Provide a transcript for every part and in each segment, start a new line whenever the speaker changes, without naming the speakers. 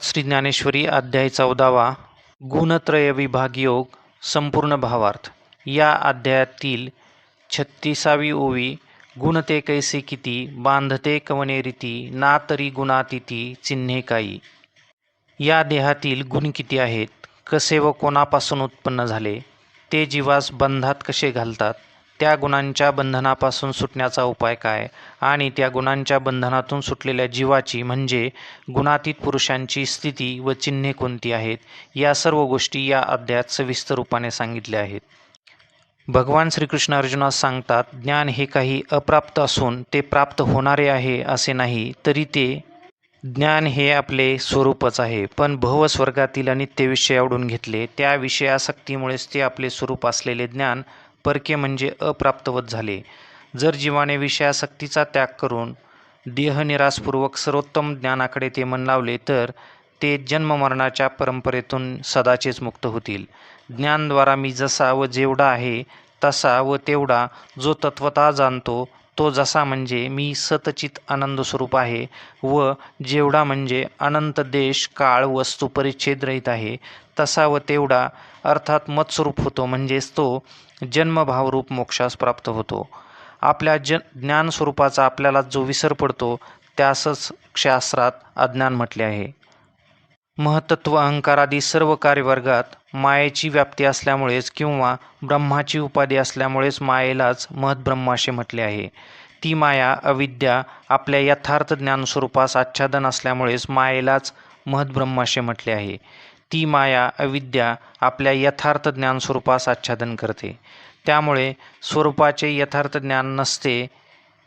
श्री ज्ञानेश्वरी अध्याय चौदावा गुणत्रय विभाग योग संपूर्ण भावार्थ. या अध्यायातील छत्तीसावी ओवी गुणते कैसे किती बांधते कवने रीती ना तरी गुणातिथी चिन्हे काही या देहातील गुण किती आहेत कसे व कोणापासून उत्पन्न झाले ते जीवास बंधात कसे घालतात? त्या गुणांच्या बंधनापासून सुटण्याचा उपाय काय? आणि त्या गुणांच्या बंधनातून सुटलेल्या जीवाची म्हणजे गुणातीत पुरुषांची स्थिती व चिन्हे कोणती आहेत? या सर्व गोष्टी या अध्यायात सविस्तर रूपाने सांगितल्या आहेत. भगवान श्रीकृष्ण अर्जुनास सांगतात ज्ञान हे काही अप्राप्त असून ते प्राप्त होणारे आहे असे नाही तरी ते ज्ञान हे आपले स्वरूपच आहे. पण भवस्वर्गातील अनित्य विषय आवडून घेतले. त्या विषयासक्तीमुळेच ते आपले स्वरूप असलेले ज्ञान परके म्हणजे अप्राप्तवत झाले. जर जीवाने विषयासक्तीचा त्याग करून देहनिरासपूर्वक सर्वोत्तम ज्ञानाकडे ते मन लावले तर ते जन्ममरणाच्या परंपरेतून सदाचेच मुक्त होतील. ज्ञानद्वारा मी जसा व जेवढा आहे तसा व तेवढा जो तत्वता जाणतो तो जसा म्हणजे मी सतचित आनंद स्वरूप आहे व जेवढा म्हणजे अनंत देश काळ वस्तू परिच्छेद रहित आहे तसा व तेवढा अर्थात मत्स्वरूप होतो म्हणजेच तो जन्मभावरूप मोक्षास प्राप्त होतो. आपल्या ज ज्ञानस्वरूपाचा आपल्याला जो विसर पडतो त्यासच शास्त्रात अज्ञान म्हटले आहे. महतत्व अहंकारादी सर्व कार्यवर्गात मायेची व्याप्ती असल्यामुळेच किंवा ब्रह्माची उपाधी असल्यामुळेच मायेलाच महद्ब्रह्माशे म्हटले आहे. ती माया अविद्या आपल्या यथार्थ ज्ञानस्वरूपास आच्छादन असल्यामुळेच मायेलाच महद्ब्रह्माशे म्हटले आहे. ती माया अविद्या आपल्या यथार्थ ज्ञान स्वरूपास आच्छादन करते. त्यामुळे स्वरूपाचे यथार्थ ज्ञान नसते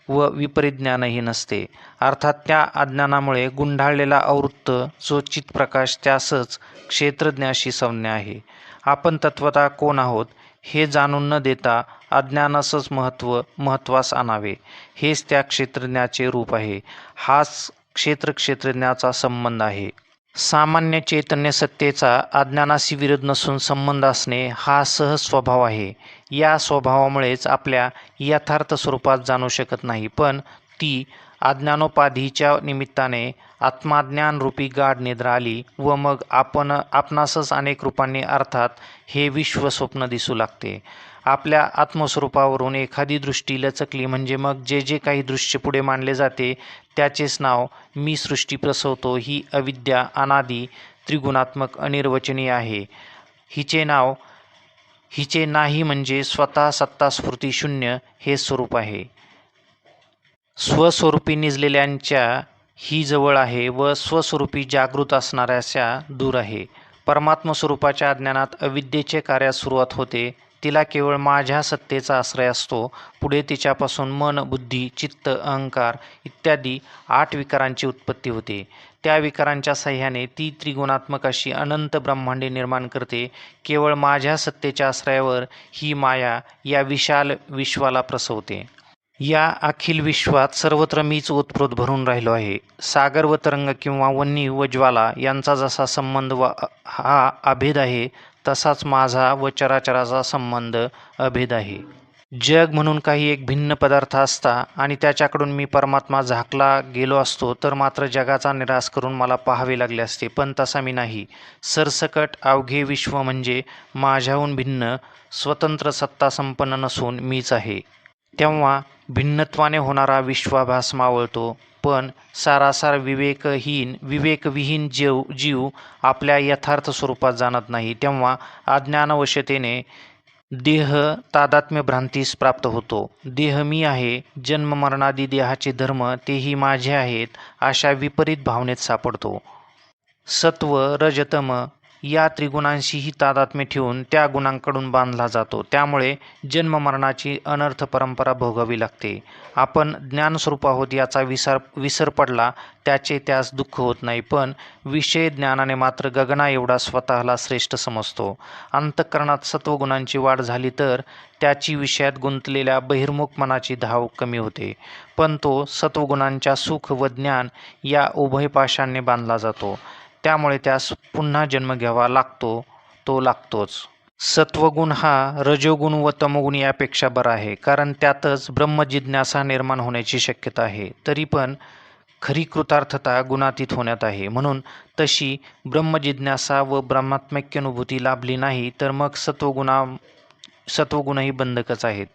व विपरीत ज्ञानही नसते. अर्थात त्या अज्ञानामुळे गुंडाळलेला आवृत्त जो चितप्रकाश त्यासच क्षेत्रज्ञाशी संज्ञा आहे. आपण तत्वता कोण आहोत हे जाणून न देता अज्ञानासच महत्त्व महत्त्वास आणावे. हेच त्या क्षेत्रज्ञाचे रूप आहे. हाच क्षेत्र क्षेत्रज्ञाचा संबंध आहे. सामान्य चैतन्य सत्तेचा अज्ञानाशी विरोध नसून संबंध असणे हा सहज स्वभाव आहे. या स्वभावामुळेच आपल्या यथार्थ स्वरूपात जाणू शकत नाही पण ती अज्ञानोपाधीच्या निमित्ताने आत्माज्ञान रूपी गाढ निद्रा आली व मग आपण आपणासच अनेक रूपांनी अर्थात हे विश्व स्वप्न दिसू लागते. आपल्या आत्मस्वरूपावरून एखादी दृष्टी लचकली म्हणजे मग जे जे काही दृश्य पुढे मांडले जाते त्याचेच नाव मी सृष्टी प्रसवतो ही अविद्या अनादी त्रिगुणात्मक अनिर्वचनीय आहे. हिचे नाव हिचे नाही म्हणजे स्वतः सत्ता स्फूर्ती शून्य हे स्वरूप आहे. स्वस्वरूपी निजलेल्यांच्या ही जवळ आहे व स्वस्वरूपी जागृत असणाऱ्याच्या दूर आहे. परमात्मस्वरूपाच्या स्वरूपाच्या अविद्येचे कार्यास सुरुवात होते. तिला केवळ माझ्या सत्तेचा आश्रय असतो. पुढे तिच्यापासून मन बुद्धी चित्त अहंकार इत्यादी आठ विकारांची उत्पत्ती होते. त्या विकारांच्या सह्याने ती त्रिगुणात्मक अशी अनंत ब्रह्मांडे निर्माण करते. केवळ माझ्या सत्तेच्या आश्रयावर ही माया या विशाल विश्वाला प्रसवते. या अखिल विश्वात सर्वत्र मीच ओतप्रोत भरून राहिलो आहे. सागर व तरंग किंवा वन्नी व ज्वाला यांचा जसा संबंध व हा अभेद आहे तसाच माझा व चराचराचा संबंध अभेद आहे. जग म्हणून काही एक भिन्न पदार्थ असता आणि त्याच्याकडून मी परमात्मा झाकला गेलो असतो तर मात्र जगाचा निराश करून मला पाहावे लागले असते पण तसा मी नाही. सरसकट अवघे विश्व म्हणजे माझ्याहून भिन्न स्वतंत्र सत्ता संपन्न नसून मीच आहे. तेव्हा भिन्नत्वाने होणारा विश्वाभास मावळतो. पण सारासार विवेकहीन विवेकविहीन जीव जीव आपल्या यथार्थ स्वरूपात जाणत नाही. तेव्हा अज्ञानवशतेने देह तादात्म्य भ्रांतीस प्राप्त होतो. देह मी आहे जन्ममरणादी देहाचे धर्म तेही माझे आहेत अशा विपरीत भावनेत सापडतो. सत्व रजतम या त्रिगुणांशीही तादात्म्य ठेवून त्या गुणांकडून बांधला जातो. त्यामुळे जन्ममरणाची अनर्थ परंपरा भोगावी लागते. आपण ज्ञानस्वरूप आहोत याचा विसर विसर पडला त्याचे त्यास दुःख होत नाही. पण विषय ज्ञानाने मात्र गगना एवढा स्वतःला श्रेष्ठ समजतो. अंतःकरणात सत्वगुणांची वाढ झाली तर त्याची विषयात गुंतलेल्या बहिर्मुख मनाची धाव कमी होते. पण तो सत्वगुणांच्या सुख व ज्ञान या उभय पाशांनी बांधला जातो. त्यामुळे त्यास पुन्हा जन्म घ्यावा लागतो तो लागतोच. सत्वगुण हा रजोगुण व तमोगुण यापेक्षा बरा आहे कारण त्यातच ब्रह्मजिज्ञासा निर्माण होण्याची शक्यता आहे तरी पण खरी कृतार्थता गुणातीत होण्यात आहे. म्हणून तशी ब्रह्मजिज्ञासा व ब्रह्मात्मैक्यानुभूती लाभली नाही तर मग सत्वगुणा सत्वगुणही बंधकच आहेत.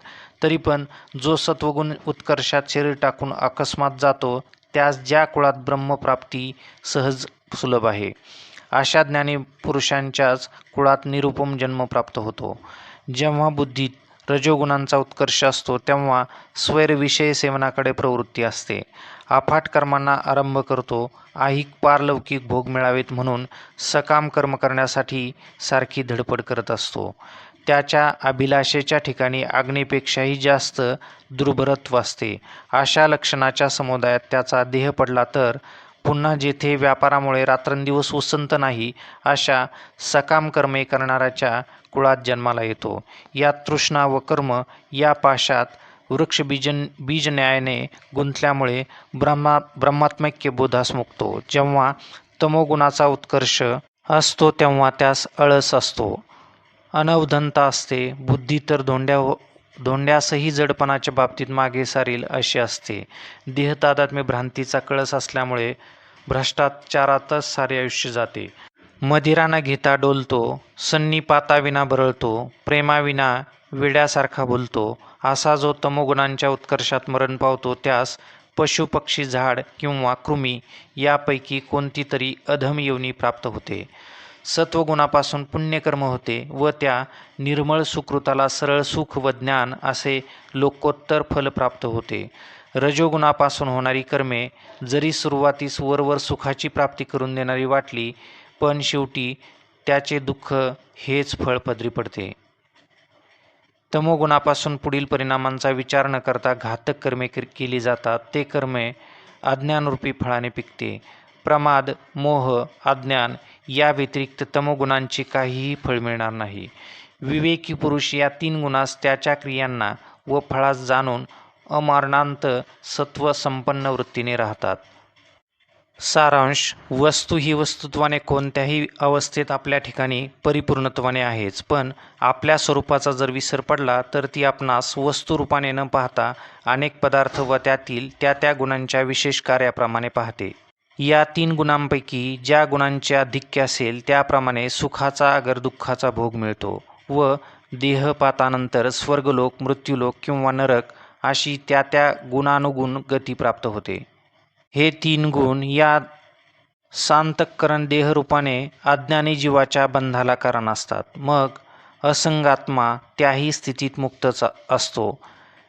तरी पण जो सत्वगुण उत्कर्षात शरीर टाकून अकस्मात जातो त्यास ज्या कुळात ब्रह्मप्राप्ती सहज सुलभ आहे. अशा ज्ञानी पुरुषांच्याच कुळात निरुपम जन्म प्राप्त होतो. जेव्हा बुद्धीत रजोगुणांचा उत्कर्ष असतो तेव्हा स्वैरविषय सेवनाकडे प्रवृत्ती असते. अफाट कर्मांना आरंभ करतो. आहिक पारलौकिक भोग मिळावेत म्हणून सकाम कर्म करण्यासाठी सारखी धडपड करत असतो. त्याच्या अभिलाषेच्या ठिकाणी अग्नीपेक्षाही जास्त दुर्भरत्व असते. अशा लक्षणाच्या समुदायात त्याचा देह पडला तर पुन्हा जेथे व्यापारामुळे रात्रंदिवस उसंत नाही अशा सकाम कर्मे करणाऱ्याच्या कुळात जन्माला येतो. या तृष्णा व कर्म या पाशात वृक्षबीजन बीज न्यायाने गुंतल्यामुळे ब्रह्मा ब्रह्मात्मैक्य बोधास मुक्तो. जेव्हा तमोगुणाचा उत्कर्ष असतो तेव्हा त्यास अळस असतो. अनवधनता असते. बुद्धी तर धोंड्या धोंड्यासही जडपणाच्या बाबतीत मागे सारील अशी असते. देहतादात्म्य भ्रांतीचा कळस असल्यामुळे भ्रष्टाचारातच सारे आयुष्य जाते. मदिराना घेता डोलतो सन्निपाताविना बरळतो प्रेमाविना वेड्यासारखा बोलतो असा जो तमोगुणांच्या उत्कर्षात मरण पावतो त्यास पशु पक्षी झाड किंवा कृमी यापैकी कोणती तरी अधम येवनी प्राप्त होते. सत्वगुणापासून पुण्यकर्म होते व त्या निर्मळ सुकृताला सरळ सुख व ज्ञान असे लोकोत्तर फल प्राप्त होते. रजोगुणापासून होणारी कर्मे जरी सुरुवातीस वरवर सुखाची प्राप्ती करून देणारी वाटली पण शेवटी त्याचे दुःख हेच फळ पदरी पडते. तमोगुणापासून पुढील परिणामांचा विचार न करता घातक कर्मे केली जातात. ते कर्मे अज्ञानरूपी फळाने पिकते. प्रमाद मोह अज्ञान या व्यतिरिक्त तमोगुणांचे काहीही फळ मिळणार नाही. विवेकी पुरुष या तीन गुणास त्याच्या क्रियांना व फळास जाणून अमारणांत सत्व संपन्न वृत्तीने राहतात. सारांश वस्तू ही वस्तुत्वाने कोणत्याही अवस्थेत आपल्या ठिकाणी परिपूर्णत्वाने आहेच पण आपल्या स्वरूपाचा जर विसर पडला तर ती आपणास वस्तुरूपाने न पाहता अनेक पदार्थ व त्यातील त्या त्या गुणांच्या विशेष कार्याप्रमाणे पाहते. या तीन गुणांपैकी ज्या गुणांचे आधिक्य असेल त्याप्रमाणे सुखाचा अगर दुःखाचा भोग मिळतो व देहपातानंतर स्वर्गलोक मृत्यूलोक किंवा नरक अशी त्या त्या गुणानुगुण गती प्राप्त होते. हे तीन गुण या सांतकरण देहरूपाने अज्ञानी जीवाच्या बंधाला कारण असतात. मग असंगात्मा त्याही स्थितीत मुक्तच असतो.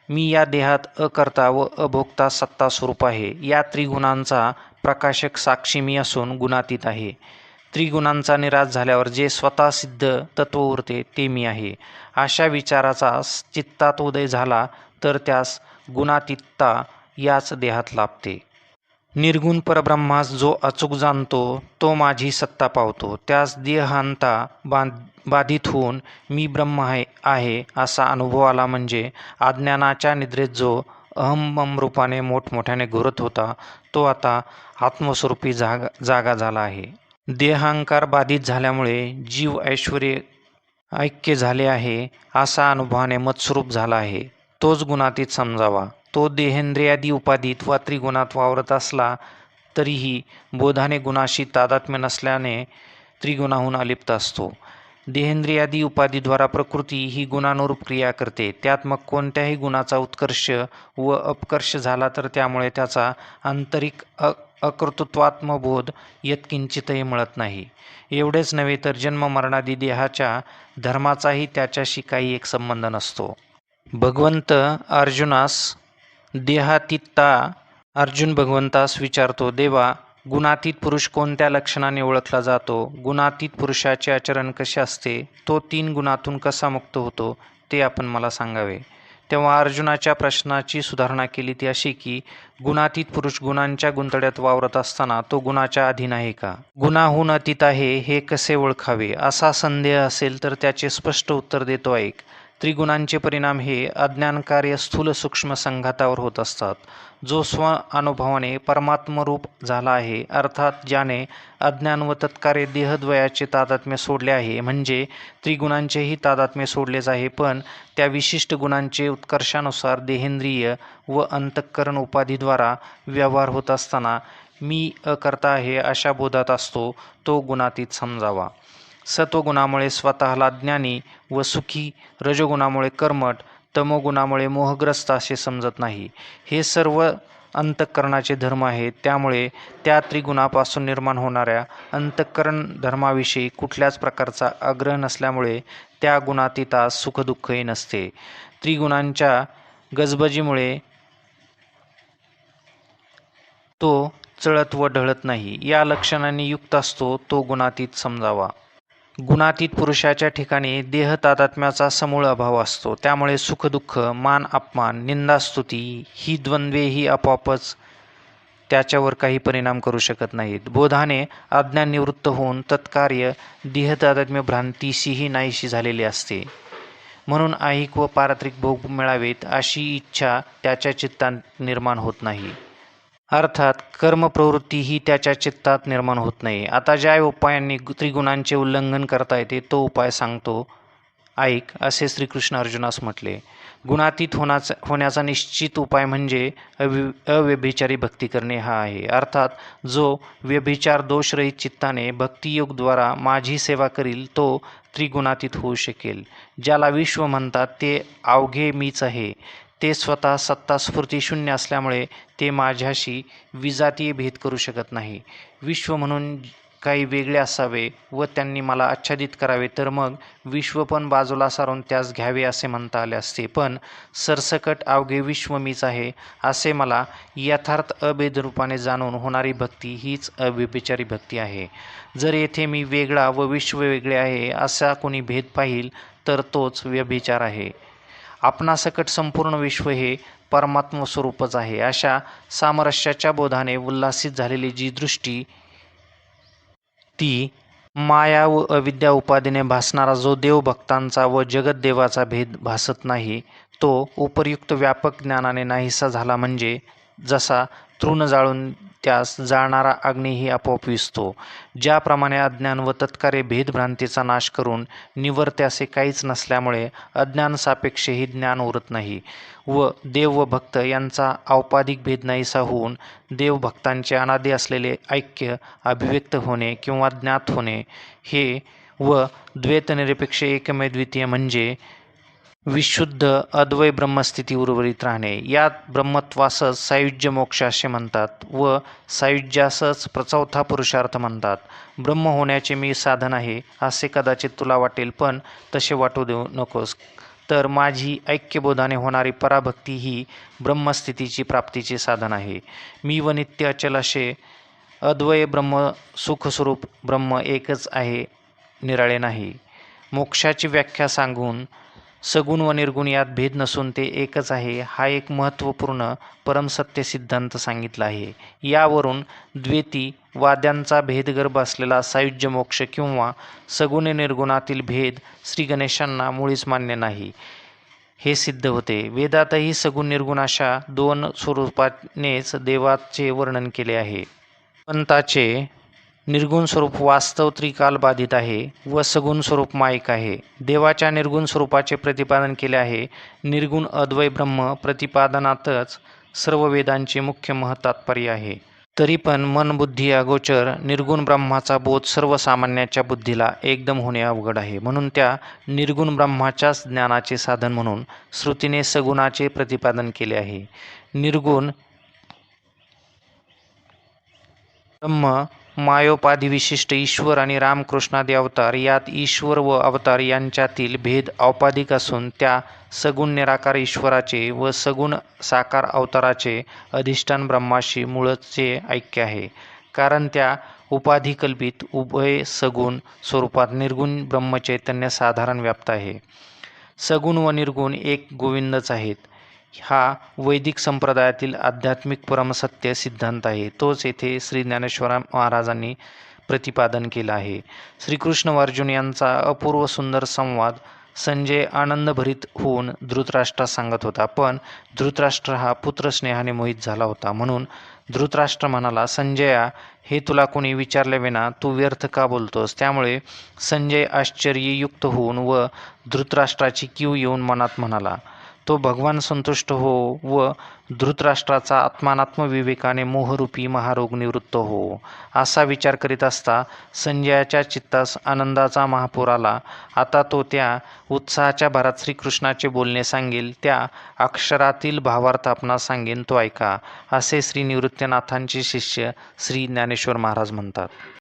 मी या देहात अकर्ता व अभोक्ता सत्ता स्वरूप आहे. या त्रिगुणांचा प्रकाशक साक्षी मी असून गुणातीत आहे. त्रिगुणांचा निराश झाल्यावर जे स्वतः सिद्ध तत्व उरते ते मी आहे. अशा विचाराचा चित्तात उदय झाला तर त्यास गुणातीतता याच देहात लाभते. निर्गुण परब्रह्मास जो अचूक जाणतो तो माझी सत्ता पावतो. त्यास देहांता बांध बाधित होऊन मी ब्रह्म आहे आहे असा अनुभव आला म्हणजे अज्ञानाच्या निद्रेत जो अहम रूपाने मोठमोठ्याने घुरत होता तो आता आत्मस्वरूपी जागा जागा झाला आहे. देहांकार बाधित झाल्यामुळे जीव ऐश्वर ऐक्य झाले आहे असा अनुभवाने मत्स्वरूप झाला आहे. तोच गुणातीत समजावा. तो देहेंद्रियादी उपाधीत वा त्रिगुणात वावरत असला तरीही बोधाने गुणाशी तादात्म्य नसल्याने त्रिगुणाहून अलिप्त असतो. देहेंद्रियादी उपाधीद्वारा प्रकृती ही गुणानुरूप क्रिया करते. त्यात मग कोणत्याही गुणाचा उत्कर्ष व अपकर्ष झाला तर त्यामुळे त्याचा आंतरिक अ अकर्तृत्वात्मबोध यत्किंचितही मिळत नाही. एवढेच नव्हे तर जन्म मरणादी देहाच्या धर्माचाही त्याच्याशी काही एक संबंध नसतो. भगवंत अर्जुनास देहातित्ता अर्जुन भगवंतास विचारतो देवा गुणातीत पुरुष कोणत्या लक्षणाने ओळखला जातो? गुणातीत पुरुषाचे आचरण कसे असते? तो तीन गुणातून कसा मुक्त होतो? ते आपण मला सांगावे. तेव्हा अर्जुनाच्या प्रश्नाची सुधारणा केली ती अशी की गुणातीत पुरुष गुणांच्या गुंतड्यात वावरत असताना तो गुणाच्या अधीन आहे का? गुणाहून अतीत आहे हे कसे ओळखावे? असा संदेह असेल तर त्याचे स्पष्ट उत्तर देतो ऐक. त्रिगुणांचे परिणाम हे अज्ञानकार्य स्थूल सूक्ष्म संघातावर होत असतात. जो स्व अनुभवाने परमात्मरूप झाला आहे अर्थात ज्याने अज्ञान व तत्कार्य देहद्वयाचे तादात्म्य सोडले आहे म्हणजे त्रिगुणांचेही तादात्म्य सोडलेच आहे पण त्या विशिष्ट गुणांचे उत्कर्षानुसार देहेंद्रिय व अंतःकरण उपाधीद्वारा व्यवहार होत असताना मी अकर्ता आहे अशा बोधात असतो तो गुणातीत समजावा. सत्वगुणामुळे स्वतःला ज्ञानी व सुखी रजोगुणामुळे कर्मट तमोगुणामुळे मोहग्रस्त असे समजत नाही. हे सर्व अंतःकरणाचे धर्म आहेत. त्यामुळे त्या त्रिगुणापासून निर्माण होणाऱ्या अंतःकरण धर्माविषयी कुठल्याच प्रकारचा आग्रह नसल्यामुळे त्या गुणातीता सुखदुःखही नसते. त्रिगुणांच्या गजबजीमुळे तो चळत व ढळत नाही. या लक्षणांनी युक्त असतो तो गुणातीत समजावा. गुणातीत पुरुषाच्या ठिकाणी देह तादात्म्याचा समूळ अभाव असतो. त्यामुळे सुखदुःख मान अपमान निंदास्तुती ही द्वंद्वेही आपोआपच त्याच्यावर काही परिणाम करू शकत नाहीत. बोधाने अज्ञान निवृत्त होऊन तत्कार्य देहतादात्म्य भ्रांतीशीही नाहीशी झालेली असते. म्हणून ऐहिक व पारत्रिक भोग मिळावेत अशी इच्छा त्याच्या चित्तात निर्माण होत नाही. अर्थात कर्मप्रवृत्ती ही त्याच्या चित्तात निर्माण होत नाही. आता ज्या उपायांनी त्रिगुणांचे उल्लंघन करता येते तो उपाय सांगतो. ऐक असे श्रीकृष्ण अर्जुनास म्हटले. गुणातीत होण्याचा होण्याचा निश्चित उपाय म्हणजे अवि अव्यभिचारी भक्ती करणे हा आहे. अर्थात जो व्यभिचार दोषरहित चित्ताने भक्तियोगद्वारा माझी सेवा करील तो त्रिगुणातीत होऊ शकेल. ज्याला विश्व म्हणतात ते अवघे मीच आहे. ते स्वतः सत्ता शून्य असल्यामुळे ते माझ्याशी विजातीय भेद करू शकत नाही. विश्व म्हणून काही वेगळे असावे व त्यांनी मला आच्छादित करावे तर मग विश्व पण बाजूला सारून त्यास घ्यावे असे म्हणता आले असते. पण सरसकट अवघे विश्व मीच आहे असे मला यथार्थ अभेद रूपाने जाणून होणारी भक्ती हीच अव्यभिचारी भक्ती आहे. जर येथे मी वेगळा व विश्व वेगळे आहे असा कोणी भेद पाहिल तर तोच व्यभिचार आहे. आपणासकट संपूर्ण विश्व हे परमात्म स्वरूपच आहे. अशा सामरस्याच्या बोधाने उल्लासित झालेली जी दृष्टी ती माया व अविद्या उपाधीने भासणारा जो देवभक्तांचा व जगद्देवाचा भेद भासत नाही तो उपयुक्त व्यापक ज्ञानाने नाहीसा झाला म्हणजे जसा तृण जाळून त्यास जाळणारा अग्नीही आपोआप विसतो. ज्याप्रमाणे अज्ञान व तत्कारे भेदभ्रांतीचा नाश करून निवर्ते असे काहीच नसल्यामुळे अज्ञान सापेक्षही ज्ञान उरत नाही व देव व भक्त यांचा औपाधिक भेद नाहीसा होऊन देवभक्तांचे अनादी असलेले ऐक्य अभिव्यक्त होणे किंवा ज्ञात होणे हे व द्वैतनिरपेक्ष एकमेव द्वितीय म्हणजे विशुद्ध अद्वय ब्रह्मस्थिती उर्वरित राहणे. यात ब्रह्मत्वासच सायुज्य मोक्ष असे म्हणतात व सायुज्यासच चौथा पुरुषार्थ म्हणतात. ब्रह्म होण्याचे मी साधन आहे असे कदाचित तुला वाटेल पण तसे वाटू देऊ नकोस. तर माझी ऐक्यबोधाने होणारी पराभक्ती ही ब्रह्मस्थितीची प्राप्तीचे साधन आहे. मी व नित्य अचल असे अद्वय ब्रह्म सुखस्वरूप ब्रह्म एकच आहे निराळे नाही. मोक्षाची व्याख्या सांगून सगुण व निर्गुण यात भेद नसून ते एकच आहे हा एक महत्त्वपूर्ण परमसत्य सिद्धांत सांगितला आहे. यावरून द्वेती वाद्यांचा भेदगर्भ असलेला सायुज्य मोक्ष किंवा सगुण निर्गुणातील भेद श्री गणेशांना मुळीच मान्य नाही. हे सिद्ध होते. वेदातही सगुण निर्गुण अशा दोन स्वरूपानेच देवाचे वर्णन केले आहे. पंताचे निर्गुण स्वरूप वास्तव त्रिकाल बाधित आहे व सगुण स्वरूप माईक आहे. देवाच्या निर्गुण स्वरूपाचे प्रतिपादन केले आहे. निर्गुण अद्वय ब्रह्म प्रतिपादनातच सर्व वेदांचे मुख्य महतात्पर्य आहे. तरी पण मन बुद्धी अगोचर निर्गुण ब्रह्माचा बोध सर्वसामान्याच्या बुद्धीला एकदम होणे अवघड आहे. म्हणून त्या निर्गुण ब्रह्माच्याच ज्ञानाचे साधन म्हणून श्रुतीने सगुणाचे प्रतिपादन केले आहे. निर्गुण ब्रह्म मायोपाधी विशिष्ट ईश्वर आणि रामकृष्णादी अवतार. यात ईश्वर व अवतार यांच्यातील भेद औपाधिक असून त्या सगुण निराकार ईश्वराचे व सगुण साकार अवताराचे अधिष्ठान ब्रह्माशी मूळचे ऐक्य आहे. कारण त्या उपाधिकल्पित उभय सगुण स्वरूपात निर्गुण ब्रह्मचैतन्य साधारण व्याप्त आहे. सगुण व निर्गुण एक गोविंदच आहेत. हा वैदिक संप्रदायातील आध्यात्मिक परमसत्य सिद्धांत आहे. तोच येथे श्री ज्ञानेश्वर महाराजांनी प्रतिपादन केलं आहे. श्रीकृष्ण अर्जुन यांचा अपूर्व सुंदर संवाद संजय आनंदभरीत होऊन धृतराष्ट्रास सांगत होता पण धृतराष्ट्र हा पुत्रस्नेहाने मोहित झाला होता म्हणून धृतराष्ट्र म्हणाला संजया हे तुला कोणी विचारल्याविना तू व्यर्थ का बोलतोस त्यामुळे संजय आश्चर्ययुक्त होऊन व धृतराष्ट्राची कीव येऊन मनात म्हणाला तो भगवान संतुष्ट हो व धृतराष्ट्राचा आत्मानात्म विवेकाने मोहरूपी महारोग निवृत्त हो. असा विचार करीत असता संजयाच्या चित्तास आनंदाचा महापूर आला. आता तो त्या उत्साहाच्या भरात श्रीकृष्णाचे बोलणे सांगेल त्या अक्षरातील भावार्थ आपणास सांगेन तो ऐका असे श्री निवृत्तीनाथांचे शिष्य श्री ज्ञानेश्वर महाराज म्हणतात.